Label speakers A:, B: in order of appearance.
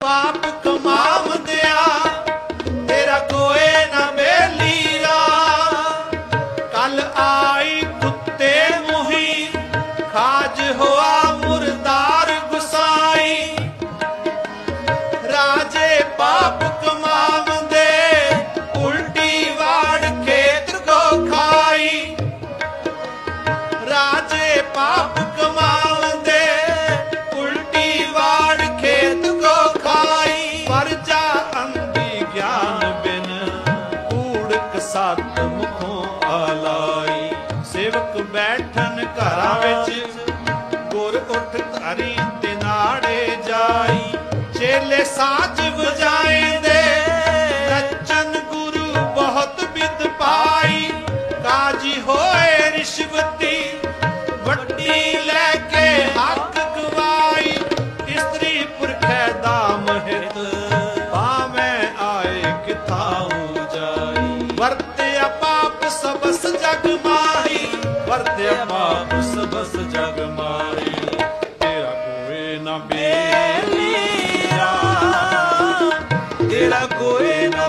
A: ਪਾਪ ਕਮਾਵਦਿਆ ਤੇਰਾ ਕੋਏ ਨਾ ਮੇਲੀਰਾ ਕੱਲ ਆਈ ਕੁੱਤੇ ਮੁਹੀ, ਖਾਜ ਹੋਆ ਮੁਰਦਾਰ ਗੁਸਾਈ। ਰਾਜੇ ਪਾਪ ਕਮਾਵੰਦੇ ਉਲਟੀ ਵਾੜ ਖੇਤ ਕੋ ਖਾਈ। ਰਾਜੇ ਪਾਪ ਕੂੜਕ ਸਤ ਮੁਖੋਂ ਆਲਾਈ। ਸੇਵਕ ਬੈਠਨ ਘਰਾਂ ਵਿੱਚ, ਗੁਰ ਉਠ ਧਰੀ ਤੇ ਨਾੜੇ ਜਾਈ। ਚੇਲੇ ਸਾਜ ਵਜਾ ਸਬਸ ਜਗ ਮਾਹੀ ਵਰਤਿਆ ਤੇਰਾ ਕੋਏ ਨਾ ਤੇਰਾ ਕੋਏ ਨਾ